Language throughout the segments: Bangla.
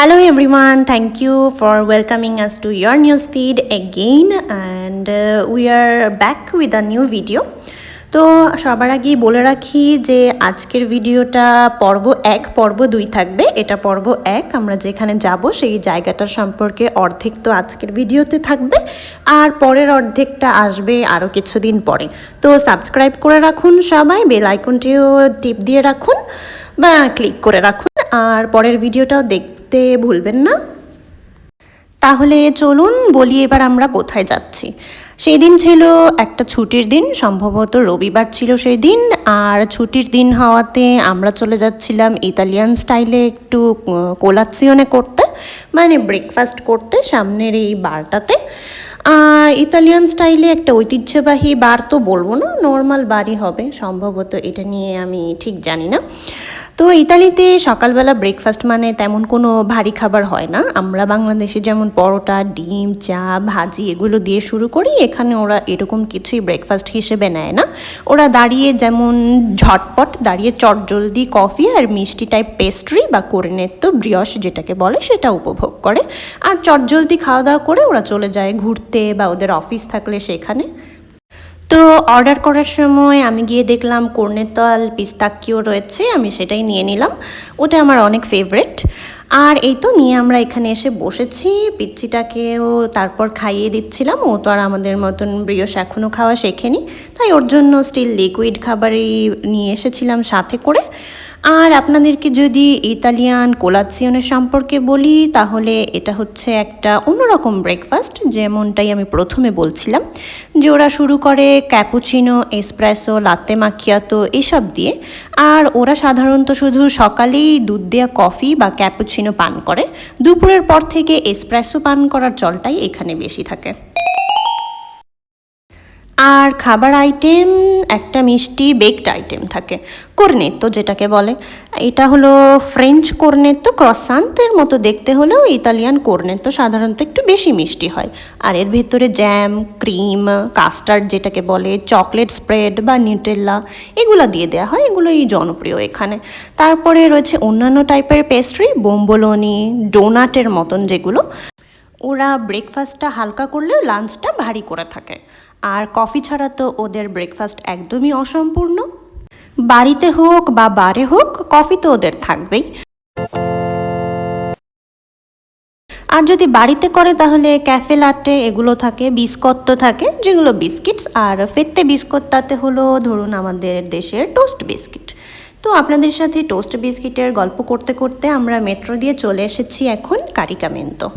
Hello everyone, thank you for welcoming us to your newsfeed again. And uh, we are back with a new video. তো সবার আগেই বলে রাখি যে আজকের ভিডিওটা পর্ব এক পর্ব দুই থাকবে। এটা পর্ব এক আমরা যেখানে যাব সেই জায়গাটার সম্পর্কে অর্ধেক তো আজকের ভিডিওতে থাকবে। আর পরের অর্ধেকটা আসবে আরও কিছুদিন পরে। তো সাবস্ক্রাইব করে রাখুন সবাই বেল আইকনটিও টিপ দিয়ে রাখুন বা ক্লিক করে রাখুন। আর পরের ভিডিওটাও দেখতে ভুলবেন না। তাহলে চলুন বলি এবার আমরা কোথায় যাচ্ছি। সেই দিন ছিল একটা ছুটির দিন, সম্ভবত রবিবার ছিল সেই দিন আর ছুটির দিন হওয়াতে আমরা চলে যাচ্ছিলাম ইতালিয়ান স্টাইলে একটু কোলাসিওনে করতে মানে ব্রেকফাস্ট করতে সামনের এই বারটাতে। ইতালিয়ান স্টাইলে একটা ঐতিহ্যবাহী বার তো বলব না নর্মাল বারই হবে, সম্ভবত এটা নিয়ে আমি ঠিক জানি না। তো ইতালিতে সকালবেলা ব্রেকফাস্ট মানে তেমন কোনো ভারী খাবার হয় না। আমরা বাংলাদেশে যেমন পরোটা, ডিম, চা, ভাজি এগুলো দিয়ে শুরু করি। এখানে ওরা এরকম কিছুই ব্রেকফাস্ট হিসেবে নেয় না। ওরা দাঁড়িয়ে যেমন ঝটপট দাঁড়িয়ে চটজলদি কফি আর মিষ্টি টাইপ পেস্ট্রি বা তো ব্রিয়স যেটাকে বলে সেটা উপভোগ করে। আর চটজলদি খাওয়া দাওয়া করে ওরা চলে যায় ঘুরতে বা ওদের অফিস থাকলে সেখানে। তো অর্ডার করার সময় আমি গিয়ে দেখলাম কর্নেতল পিস্তাকিও রয়েছে, আমি সেটাই নিয়ে নিলাম। ওটা আমার অনেক ফেভারেট আর এই তো নিয়ে আমরা এখানে এসে বসেছি পিচ্ছিটাকেও তারপর খাইয়ে দিচ্ছিলাম। ও তো আর আমাদের মতন ব্রিয়স এখনও খাওয়া শেখেনি। তাই ওর জন্য স্টিল লিকুইড খাবারই নিয়ে এসেছিলাম সাথে করে। আর আপনাদেরকে যদি ইতালিয়ান কোলাৎসিয়নের সম্পর্কে বলি, তাহলে এটা হচ্ছে একটা অন্যরকম ব্রেকফাস্ট যেমনটাই আমি প্রথমে বলছিলাম, যে ওরা শুরু করে ক্যাপুচিনো এসপ্রেসো লাতে মাখিয়াতো এসব দিয়ে। আর ওরা সাধারণত শুধু সকালেই দুধ দেওয়া কফি বা ক্যাপুচিনো পান করে, দুপুরের পর থেকে এসপ্রেসো পান করার চলটাই এখানে বেশি থাকে। আর খাবার আইটেম একটা মিষ্টি বেকড আইটেম থাকে কর্নেতো যেটাকে বলে। এটা হলো ফ্রেঞ্চ কর্নেতো ক্রসান্তের মতো দেখতে হলেও ইতালিয়ান কর্নেতো সাধারণত একটু বেশি মিষ্টি হয়। আর এর ভেতরে জ্যাম ক্রিম কাস্টার্ড যেটাকে বলে চকলেট স্প্রেড বা নিউটেল্লা এগুলো দিয়ে দেওয়া হয়। এগুলোই জনপ্রিয় এখানে। তারপরে রয়েছে অন্যান্য টাইপের পেস্ট্রি বোম্বলনি ডোনাটের মতন যেগুলো। ওরা ব্রেকফাস্টটা হালকা করলেও লাঞ্চটা ভারী করে থাকে। আর কফি ছাড়া তো ওদের ব্রেকফাস্ট একদমই অসম্পূর্ণ। বাড়িতে হোক বা বারে হোক, কফি তো ওদের থাকবেই। আর যদি বাড়িতে করে তাহলে ক্যাফে লাটে এগুলো থাকে, বিস্কট তো থাকে, যেগুলো বিস্কিটস। আর ফেত্তে বিস্কট, তাতে হলো ধরুন আমাদের দেশের টোস্ট বিস্কিট। তো আপনাদের সাথে টোস্ট বিস্কিটের গল্প করতে করতে আমরা মেট্রো দিয়ে চলে এসেছি এখন কারিকামেন্তো।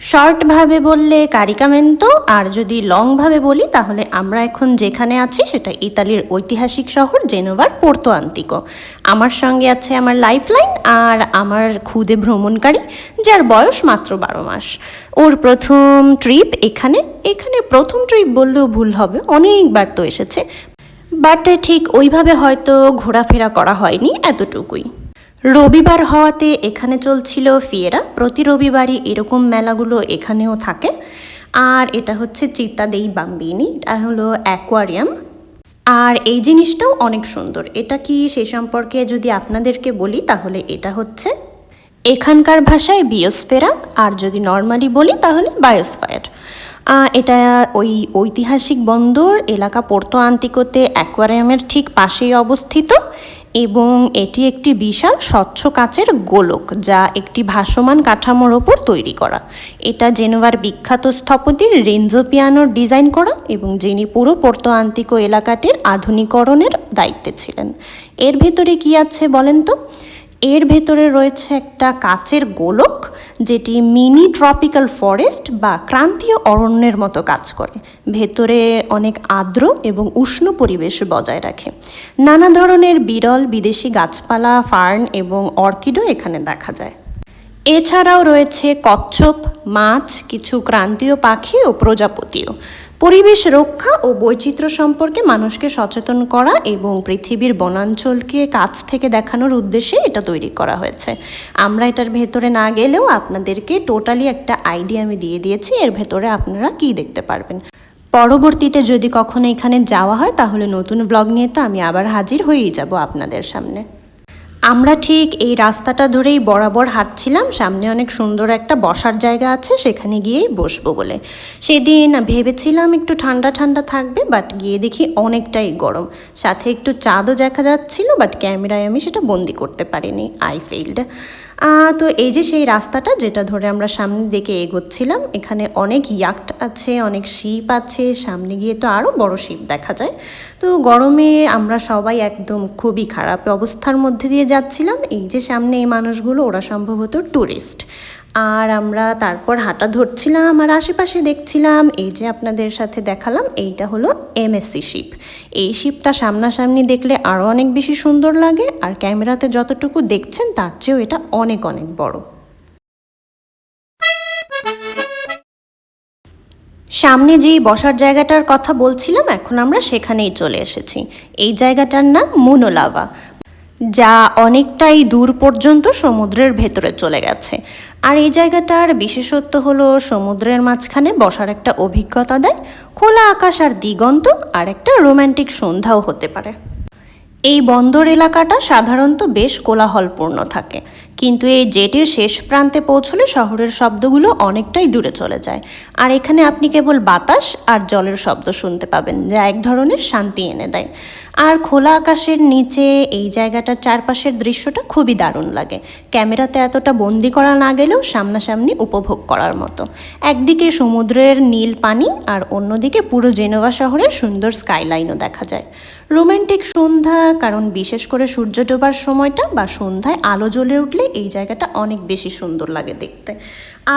শর্টভাবে বললে কারিকামেন্তো, আর যদি লংভাবে বলি, তাহলে আমরা এখন যেখানে আছি সেটা ইতালির ঐতিহাসিক শহর জেনোভার পোর্তো আন্তিকো। আমার সঙ্গে আছে আমার লাইফলাইন আর আমার খুদে ভ্রমণকারী, যার বয়স মাত্র বারো মাস। ওর প্রথম ট্রিপ এখানে এখানে প্রথম ট্রিপ বললেও ভুল হবে অনেকবার তো এসেছে। বাট ঠিক ওইভাবে হয়তো ঘোরাফেরা করা হয়নি এতটুকুই। রবিবার হওয়াতে এখানে চলছিল ফিয়েরা। প্রতি রবিবারই এরকম মেলাগুলো এখানেও থাকে। আর এটা হচ্ছে চিত্তাদেই বাম্বিনি, এটা হলো অ্যাকোয়ারিয়াম। আর এই জিনিসটাও অনেক সুন্দর। এটা কি সে সম্পর্কে যদি আপনাদেরকে বলি, তাহলে এটা হচ্ছে এখানকার ভাষায় বিয়সফেরা আর যদি নর্মালি বলি, তাহলে বায়োস্ফায়ার এটা ওই ঐতিহাসিক বন্দর, এলাকা পোর্তো আন্তিকোতে অ্যাকোয়ারিয়ামের ঠিক পাশেই অবস্থিত এবং এটি একটি বিশাল স্বচ্ছ কাচের গোলক যা একটি ভাসমান কাঠামোর ওপর তৈরি করা। এটা জেনোভার বিখ্যাত স্থপতির রেঞ্জো পিয়ানোর ডিজাইন করা এবং যিনি পুরো পোর্তো আন্তিকো এলাকাটির আধুনিকরণের দায়িত্বে ছিলেন। এর ভেতরে কি আছে বলেন তো? এর ভেতরে রয়েছে একটা কাচের গোলক, যেটি মিনি ট্রপিক্যাল ফরেস্ট বা ক্রান্তীয় অরণ্যের মতো কাজ করে। ভেতরে অনেক আর্দ্র এবং উষ্ণ পরিবেশ বজায় রাখে। নানা ধরনের বিরল বিদেশি গাছপালা, ফার্ন এবং অর্কিডও এখানে দেখা যায়। এছাড়াও রয়েছে কচ্ছপ, মাছ, কিছু ক্রান্তীয় পাখি ও প্রজাপতিও। পরিবেশ রক্ষা ও বৈচিত্র্য সম্পর্কে মানুষকে সচেতন করা এবং পৃথিবীর বনাঞ্চলকে কাছ থেকে দেখানোর উদ্দেশ্যে এটা তৈরি করা হয়েছে। আমরা এটার ভেতরে না গেলেও আপনাদেরকে টোটালি একটা আইডিয়া আমি দিয়ে দিয়েছি, এর ভেতরে আপনারা কি দেখতে পারবেন। পরবর্তীতে যদি কখনো এখানে যাওয়া হয়, তাহলে নতুন ব্লগ নিয়ে তো আমি আবার হাজির হয়েই যাব আপনাদের সামনে। আমরা ঠিক এই রাস্তাটা ধরেই বরাবর হাঁটছিলাম, সামনে অনেক সুন্দর একটা বসার জায়গা আছে, সেখানে গিয়েই বসবো বলে। সেদিন ভেবেছিলাম একটু ঠান্ডা ঠান্ডা থাকবে বাট গিয়ে দেখি অনেকটাই গরম। সাথে একটু চাঁদও দেখা যাচ্ছিল বাট ক্যামেরায় আমি সেটা বন্দি করতে পারিনি আই ফেইল্ড তো এই যে সেই রাস্তাটা, যেটা ধরে আমরা সামনে দিকে এগোচ্ছিলাম, এখানে অনেক ইয়াক্ট আছে, অনেক শিপ আছে, সামনে গিয়ে তো আরও বড় শিপ দেখা যায়। তো গরমে আমরা সবাই একদম খুবই খারাপ অবস্থার মধ্যে দিয়ে যাচ্ছিলাম। এই যে সামনে এই মানুষগুলো, ওরা সম্ভবত ট্যুরিস্ট আর আমরা তারপর হাঁটা ধরছিলাম আর আশেপাশে দেখছিলাম, এই যে আপনাদের সাথে দেখালাম, এইটা হলো এমএসসি শিপ এই শিপটা সামনাসামনি দেখলে আরও অনেক বেশি সুন্দর লাগে আর ক্যামেরাতে যতটুকু দেখছেন তার চেয়েও এটা অনেক অনেক বড়। সামনে যেই বসার জায়গাটার কথা বলছিলাম, এখন আমরা সেখানেই চলে এসেছি। এই জায়গাটার নাম মুনোলাভা। যা অনেকটাই দূর পর্যন্ত সমুদ্রের ভেতরে চলে গেছে। আর এই জায়গাটার বিশেষত্ব হলো সমুদ্রের মাঝখানে বসার একটা অভিজ্ঞতা দেয়, খোলা আকাশ আর দিগন্ত আর একটা রোম্যান্টিক সন্ধ্যাও হতে পারে। এই বন্দর এলাকাটা সাধারণত বেশ কোলাহলপূর্ণ থাকে। কিন্তু এই জেটির শেষ প্রান্তে পৌঁছলে শহরের শব্দগুলো অনেকটাই দূরে চলে যায়। আর এখানে আপনি কেবল বাতাস আর জলের শব্দ শুনতে পাবেন, যা এক ধরনের শান্তি এনে দেয়। আর খোলা আকাশের নিচে এই জায়গাটার চারপাশের দৃশ্যটা খুবই দারুণ লাগে। ক্যামেরাতে এতটা বন্দি করা না গেলেও সামনাসামনি উপভোগ করার মতো। একদিকে সমুদ্রের নীল পানি আর অন্যদিকে পুরো জেনোভা শহরের সুন্দর স্কাইলাইনও দেখা যায়। রোমান্টিক সন্ধ্যা, কারণ বিশেষ করে সূর্য ডোবার সময়টা বা সন্ধ্যায় আলো জ্বলে উঠলে এই জায়গাটা অনেক বেশি সুন্দর লাগে দেখতে।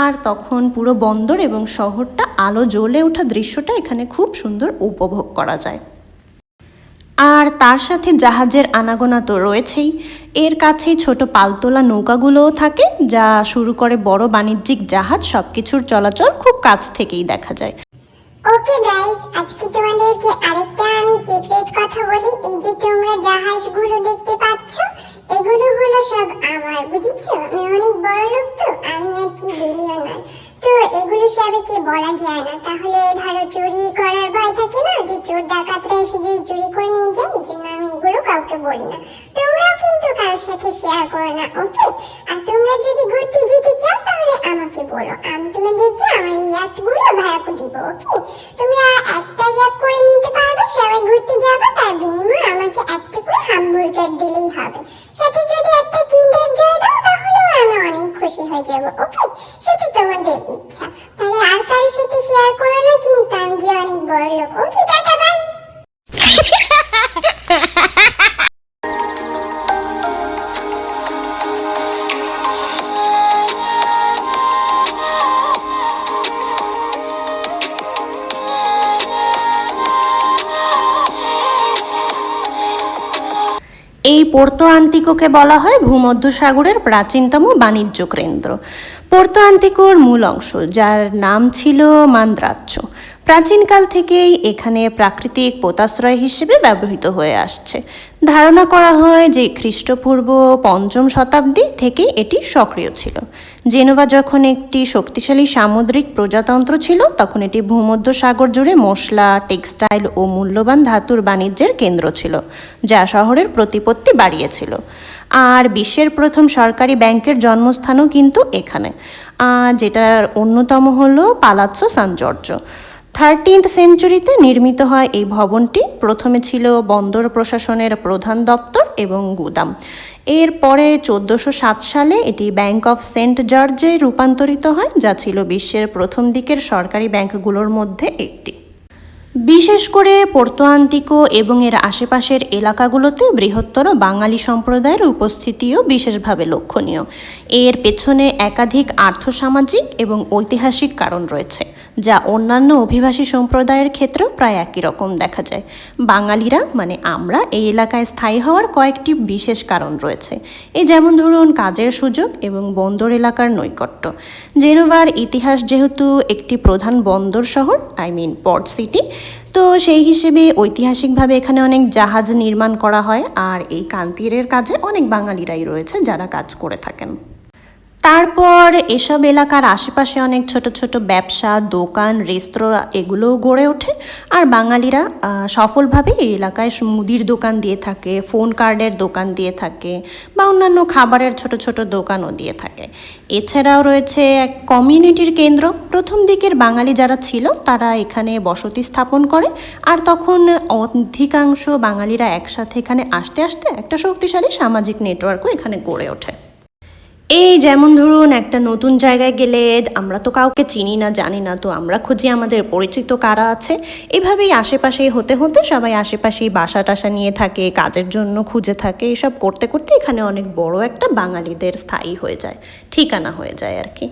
আর তখন পুরো বন্দর এবং শহরটা আলো জ্বলে ওঠা দৃশ্যটা এখানে খুব সুন্দর উপভোগ করা যায়। আর তার সাথে জাহাজের আনাগোনা তো রয়েছেই। এর কাছেই ছোট পালতোলা নৌকাগুলোও থাকে, যা শুরু করে বড় বাণিজ্যিক জাহাজ সব কিছুর চলাচল খুব কাছ থেকেই দেখা যায়। ওকে গাইস আজকে তোমাদেরকে আরেকটা আমি সিক্রেট কথা বলি, এই যে তোমরা জাহাজগুলো দেখতে পাচ্ছ, এগুলো হলো সব আমার, বুঝেছ? আমি অনেক বড় লোক তো, আমি আর কি বিলিয়নার তো এগুলো সবাইকে বলা যায় না? তাহলে ধরো চুরি করার ভয় থাকে না, যে চোর ডাকাতরা এসে যদি চুরি করে নিয়ে যায়, এই জন্য আমি এগুলো কাউকে বলি না। তোমরাও কিন্তু কারোর সাথে শেয়ার করো না ওকে আর তোমরা যদি ঘুরতে যেতে চাও, তাহলে আমাকে বলো, আমি তোমাদেরকে আমার ইয়াকগুলো ভাড়া করে দিব, ওকে? তোমরা একটা করে নিতে পারবে, সবাই ঘুরতে যাব, তার বিনিময়ে আমাকে একটা করে হামবুর্গার দিলেই হবে। সাথে যদি একটা কিন্ডার জয় দাও, তাহলেও আমি অনেক খুশি হয়ে যাব, ওকে? এই পোর্তো আন্তিকোকে বলা হয় ভূমধ্যসাগরের প্রাচীনতম বাণিজ্য কেন্দ্র। পোর্তো আন্তিকোর মূল অংশ, যার নাম ছিল মান্দ্রাচ্য। প্রাচীনকাল থেকেই এখানে প্রাকৃতিক পোতাশ্রয় হিসেবে ব্যবহৃত হয়ে আসছে। ধারণা করা হয় যে খ্রিস্টপূর্ব পঞ্চম শতাব্দী থেকে এটি সক্রিয় ছিল। জেনোভা যখন একটি শক্তিশালী সামুদ্রিক প্রজাতন্ত্র ছিল, তখন এটি ভূমধ্যসাগর জুড়ে মশলা, টেক্সটাইল ও মূল্যবান ধাতুর বাণিজ্যের কেন্দ্র ছিল, যা শহরের প্রতিপত্তি বাড়িয়েছিল। আর বিশ্বের প্রথম সরকারি ব্যাংকের জন্মস্থানও কিন্তু এখানে। যেটার অন্যতম হলো পালাৎসো সান জর্জ থার্টিন্থ সেঞ্চুরিতে নির্মিত হয় এই ভবনটি। প্রথমে ছিল বন্দর প্রশাসনের প্রধান দপ্তর এবং গুদাম। এরপরে চোদ্দোশো সাত সালে এটি ব্যাংক অফ সেন্ট জর্জে রূপান্তরিত হয়, যা ছিল বিশ্বের প্রথম দিকের সরকারি ব্যাংকগুলোর মধ্যে একটি। বিশেষ করে পোর্তোয়ান্তিকো এবং এর আশেপাশের এলাকাগুলোতে বৃহত্তর বাঙালি সম্প্রদায়ের উপস্থিতিও বিশেষভাবে লক্ষণীয়। এর পেছনে একাধিক আর্থসামাজিক এবং ঐতিহাসিক কারণ রয়েছে, যা অন্যান্য অভিবাসী সম্প্রদায়ের ক্ষেত্রেও প্রায় একই রকম দেখা যায়। বাঙালিরা মানে আমরা, এই এলাকায় স্থায়ী হওয়ার কয়েকটি বিশেষ কারণ রয়েছে। এই যেমন ধরুন, কাজের সুযোগ এবং বন্দর এলাকার নৈকট্য। জেনোভার ইতিহাস যেহেতু একটি প্রধান বন্দর শহর, আই মিন পর্ট সিটি তো সেই হিসেবে ঐতিহাসিকভাবে এখানে অনেক জাহাজ নির্মাণ করা হয় আর এই কান্তিরের কাজে অনেক বাঙালিরাই রয়েছে যারা কাজ করে থাকেন। তারপর এসব এলাকার আশেপাশে অনেক ছোট ছোট ব্যবসা, দোকান, রেস্তোরাঁ এগুলোও গড়ে ওঠে। আর বাঙালিরা সফলভাবে এই এলাকায় মুদির দোকান দিয়ে থাকে, ফোন কার্ডের দোকান দিয়ে থাকে বা অন্যান্য খাবারের ছোট ছোট দোকানও দিয়ে থাকে। এছাড়াও রয়েছে এক কমিউনিটির কেন্দ্র। প্রথম দিকের বাঙালি যারা ছিল, তারা এখানে বসতি স্থাপন করে। আর তখন অধিকাংশ বাঙালিরা একসাথে এখানে আসতে আসতে একটা শক্তিশালী সামাজিক নেটওয়ার্কও এখানে গড়ে ওঠে। এই যেমন ধরুন একটা নতুন জায়গায় গেলে আমরা তো কাউকে চিনি না, জানি না, তো আমরা খুঁজি আমাদের পরিচিত কারা আছে। এভাবেই আশেপাশেই হতে হতে সবাই আশেপাশেই বাসা টাসা নিয়ে থাকে, কাজের জন্য খুঁজে থাকে। এসব করতে করতে এখানে অনেক বড় একটা বাঙালিদের স্থায়ী হয়ে যায়, ঠিকানা হয়ে যায় আর কি।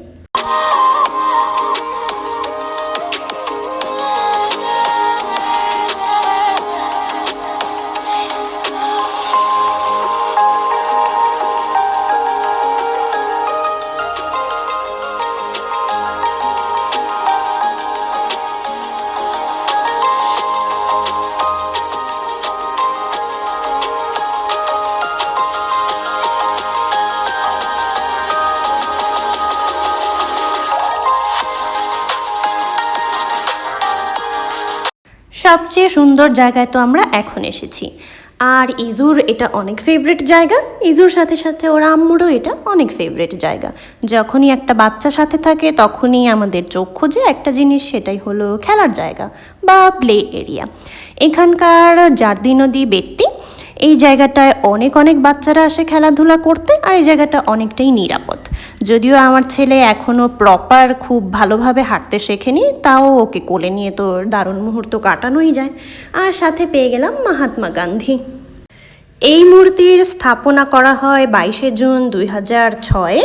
সবচেয়ে সুন্দর জায়গায় তো আমরা এখন এসেছি। আর ইজুর এটা অনেক ফেভারিট জায়গা। ইজুর সাথে সাথে ওর আম্মুরও এটা অনেক ফেভারিট জায়গা। যখনই একটা বাচ্চা সাথে থাকে, তখনই আমাদের চোখ খোঁজে একটা জিনিস, সেটাই হলো খেলার জায়গা বা প্লে এরিয়া এখানকার জার্দি নদী বেটটি এই জায়গাটায় অনেক অনেক বাচ্চারা আসে খেলাধুলা করতে আর এই জায়গাটা অনেকটাই নিরাপদ। যদিও আমার ছেলে এখনও প্রপার খুব ভালোভাবে হাঁটতে শেখেনি, তাও ওকে কোলে নিয়ে তো দারুণ মুহূর্ত কাটানোই যায়। আর সাথে পেয়ে গেলাম মহাত্মা গান্ধী। এই মূর্তির স্থাপনা করা হয় বাইশে জুন দুই হাজার ছয়ে,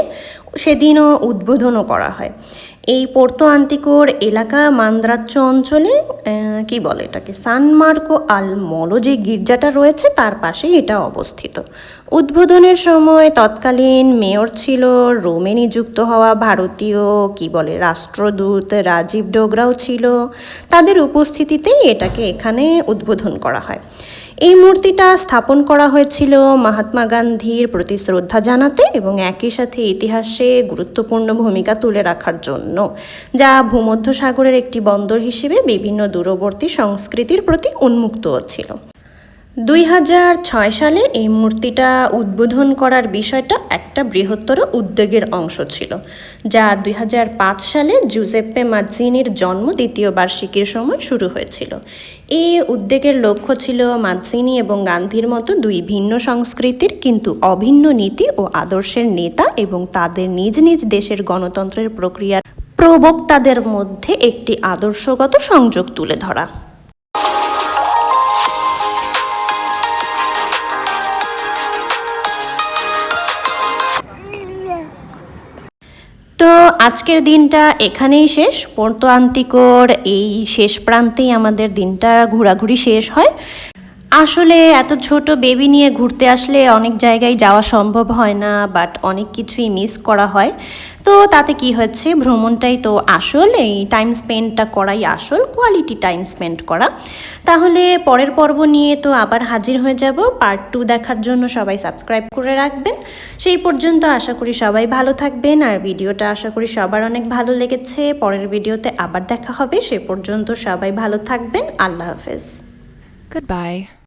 সেদিনও উদ্বোধনও করা হয়। এই পোর্তো আন্তিকোর এলাকা মান্দ্রাচ্য অঞ্চলে কি বলে এটাকে, সান মার্কো আল মলো যে গির্জাটা রয়েছে, তার পাশেই এটা অবস্থিত। উদ্বোধনের সময় তৎকালীন মেয়র ছিল রোমে নিযুক্ত হওয়া ভারতীয়, কি বলে, রাষ্ট্রদূত রাজীব ডোগরাও ছিল। তাদের উপস্থিতিতেই এটাকে এখানে উদ্বোধন করা হয়। এই মূর্তিটা স্থাপন করা হয়েছিল মহাত্মা গান্ধীর প্রতি শ্রদ্ধা জানাতে এবং একই সাথে ইতিহাসে গুরুত্বপূর্ণ ভূমিকা তুলে রাখার জন্য, যা ভূমধ্যসাগরের একটি বন্দর হিসেবে বিভিন্ন দূরবর্তী সংস্কৃতির প্রতি উন্মুক্ত ছিল। দুই হাজার ছয় সালে এই মূর্তিটা উদ্বোধন করার বিষয়টা একটা বৃহত্তর উদ্যোগের অংশ ছিল, যা দুই হাজার পাঁচ সালে জুজেপ্পে মাজ্জিনির জন্ম দ্বিতীয় বার্ষিকীর সময় শুরু হয়েছিল। এই উদ্যোগের লক্ষ্য ছিল মাজ্জিনি এবং গান্ধীর মতো দুই ভিন্ন সংস্কৃতির কিন্তু অভিন্ন নীতি ও আদর্শের নেতা এবং তাদের নিজ নিজ দেশের গণতন্ত্রের প্রক্রিয়ার প্রবক্তাদের মধ্যে একটি আদর্শগত সংযোগ তুলে ধরা। আজকের দিনটা এখানেই শেষ। পোর্তো আন্তিকোর এই শেষ প্রান্তেই আমাদের দিনটা ঘোরাঘুরি শেষ হয়। আসলে এত ছোট বেবি নিয়ে ঘুরতে আসলে অনেক জায়গায় যাওয়া সম্ভব হয় না বাট অনেক কিছুই মিস করা হয়। তো তাতে কি হচ্ছে? ভ্রমণটাই তো আসল, এই টাইম স্পেন্ডটা করাই আসল কোয়ালিটি টাইম স্পেন্ড করা। তাহলে পরের পর্ব নিয়ে তো আবার হাজির হয়ে যাব। পার্ট টু দেখার জন্য সবাই সাবস্ক্রাইব করে রাখবেন। সেই পর্যন্ত আশা করি সবাই ভালো থাকবেন, আর ভিডিওটা আশা করি সবার অনেক ভালো লেগেছে। পরের ভিডিওতে আবার দেখা হবে, সে পর্যন্ত সবাই ভালো থাকবেন। আল্লাহ হাফেজ। Goodbye.